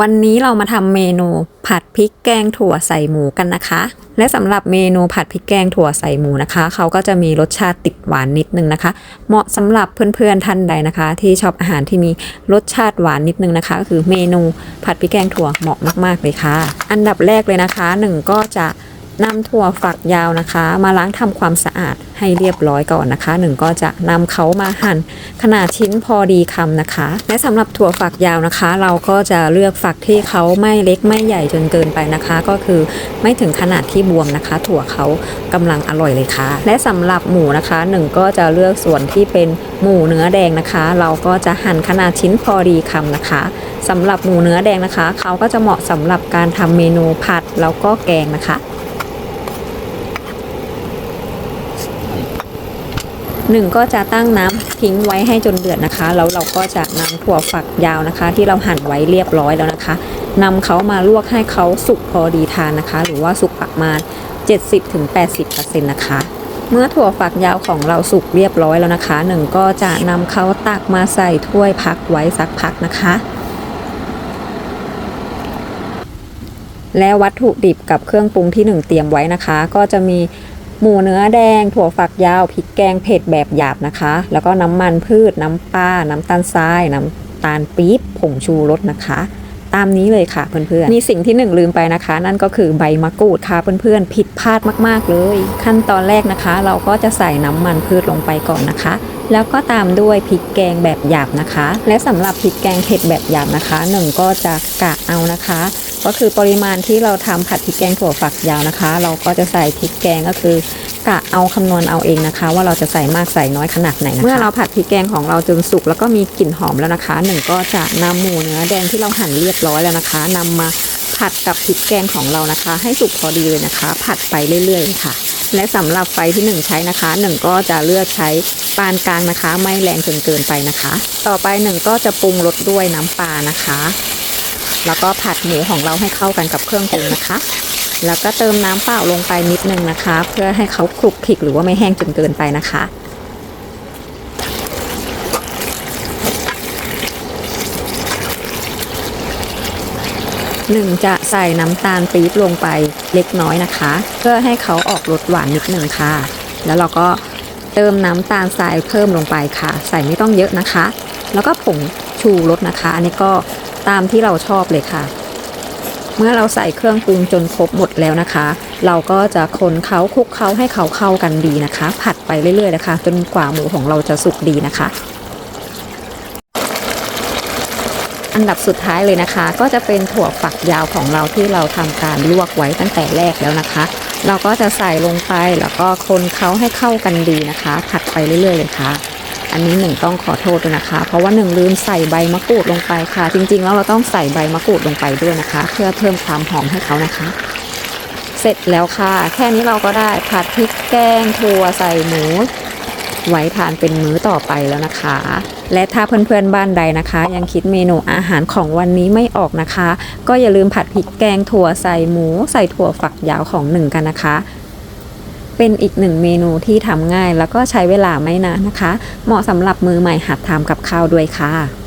วันนี้เรามาทำเมนูผัดพริกแกงถั่วใส่หมูกันนะคะ และสำหรับเมนูผัดพริกแกงถั่วใส่หมูนะคะ เขาก็จะมีรสชาติติดหวานนิดนึงนะคะ เหมาะสำหรับเพื่อนๆท่านใดนะคะ ที่ชอบอาหารที่มีรสชาติหวานนิดนึงนะคะ ก็คือเมนูผัดพริกแกงถั่วเหมาะมากๆเลยค่ะ อันดับแรกเลยนะคะหนึ่งก็จะ นำถั่วฝักยาวนะคะ มาล้างทำความสะอาดให้เรียบร้อยก่อนนะคะ หนึ่งก็จะนำเขามาหั่นขนาดชิ้นพอดีคำนะคะ และสำหรับถั่วฝักยาวนะคะ เราก็จะเลือกฝักที่เขาไม่เล็กไม่ใหญ่จนเกินไปนะคะ ก็คือไม่ถึงขนาดที่บวมนะคะ ถั่วเขากำลังอร่อยเลยค่ะ และสำหรับหมูนะคะหนึ่งก็จะเลือกส่วนที่เป็นหมูเนื้อแดงนะคะ เราก็จะหั่นขนาดชิ้นพอดีคำนะคะสำหรับหมูเนื้อแดงนะคะ เขาก็จะเหมาะสำหรับการทำเมนูผัดแล้วก็แกงนะคะ หนึ่งก็จะตั้งน้ำทิ้งไว้ให้จนเดือดนะคะแล้วเราก็จะนำถั่วฝักยาวนะคะ ที่เราหั่นไว้เรียบร้อยแล้วนะคะนำเขามาลวกให้เขาสุกพอดีทานนะคะ หรือว่าสุกประมาณ 70-80%นะคะเมื่อถั่วฝักยาวของเราสุกเรียบร้อยแล้วนะคะหนึ่งก็จะนำเขาตักมาใส่ถ้วยพักไว้สักพักนะคะ และวัตถุดิบกับเครื่องปรุงที่หนึ่งเตรียมไว้นะคะ ก็จะมี หมูเนื้อแดง ถั่วฝักยาวพริกแกงเผ็ดแบบหยาบนะคะ แล้วก็น้ำมันพืช น้ำปลาน้ำตาลทราย น้ำตาลปี๊บผงชูรสนะคะตามนี้เลยค่ะเพื่อนๆ มีสิ่งที่หนึ่งลืมไปนะคะ นั่นก็คือใบมะกรูดค่ะเพื่อนๆ ผิดพลาดมากๆเลย ขั้นตอนแรกนะคะ เราก็จะใส่น้ำมันพืชลงไปก่อนนะคะ แล้วก็ตามด้วยพริกแกงแบบหยาบนะคะ และสำหรับพริกแกงเผ็ดแบบหยาบนะคะหนึ่งก็จะกะเอานะคะ ก็คือปริมาณที่เราทำผัดพริกแกงถั่วฝักยาวนะคะ เราก็จะใส่พริกแกงก็คือกะเอาคำนวณเอาเองนะคะ ว่าเราจะใส่มากใส่น้อยขนาดไหนนะคะเมื่อเราผัดพริกแกงของเราจนสุกแล้วก็มีกลิ่นหอมแล้วนะคะหนึ่งก็จะนำหมูเนื้อแดงที่เราหั่นเรียบร้อยแล้วนะคะนำมาผัดกับพริกแกงของเรานะคะ ให้สุกพอดีเลยนะคะ ผัดไปเรื่อยๆค่ะ และสำหรับไฟที่หนึ่งใช้นะคะหนึ่งก็จะเลือกใช้ปานกลางนะคะ ไม่แรงจนเกินไปนะคะ ต่อไปหนึ่งก็จะปรุงรสด้วยน้ำปลานะคะ แล้วก็ผัดหมูของเราให้เข้ากันกับเครื่องปรุงนะคะ แล้วก็เติมน้ำเปล่าลงไปนิดนึงนะคะ เพื่อให้เขาคลุกคลิกหรือว่าไม่แห้งจนเกินไปนะคะหนึ่งจะใส่น้ำตาลปี๊บลงไปเล็กน้อยนะคะ เพื่อให้เขาออกรสหวานนิดหนึ่งค่ะ แล้วเราก็เติมน้ำตาลทรายเพิ่มลงไปค่ะ ใส่ไม่ต้องเยอะนะคะ แล้วก็ผงชูรสนะคะ อันนี้ก็ ตามที่เราชอบเลยค่ะ เมื่อเราใส่เครื่องปรุงจนครบหมดแล้วนะคะ เราก็จะคนเขาคลุกเขาให้เขาเข้ากันดีนะคะ ผัดไปเรื่อยๆนะคะ จนกว่าหมูของเราจะสุกดีนะคะ อันดับสุดท้ายเลยนะคะ ก็จะเป็นถั่วฝักยาวของเราที่เราทำการลวกไว้ตั้งแต่แรกแล้วนะคะ เราก็จะใส่ลงไปแล้วก็คนเขาให้เข้ากันดีนะคะ ผัดไปเรื่อยๆเลยค่ะ อันนี้หนึ่งต้องขอโทษด้วยนะคะ เพราะว่าหนึ่งลืมใส่ใบมะกรูดลงไปค่ะ จริงๆ แล้วเราต้องใส่ใบมะกรูดลงไปด้วยนะคะ เพื่อเพิ่มความหอมให้เขานะคะ เสร็จแล้วค่ะ แค่นี้เราก็ได้ผัดพริกแกงถั่วใส่หมูไว้ทานเป็นมื้อต่อไปแล้วนะคะ และถ้าเพื่อนๆบ้านใดนะคะ ยังคิดเมนูอาหารของวันนี้ไม่ออกนะคะ ก็อย่าลืมผัดพริกแกงถั่วใส่หมู ใส่ถั่วฝักยาวของหนึ่งกันนะคะ เป็นอีกหนึ่งเมนูที่ทำง่าย แล้วก็ใช้เวลาไม่นานนะคะ เหมาะสำหรับมือใหม่หัดทำกับข้าวด้วยค่ะ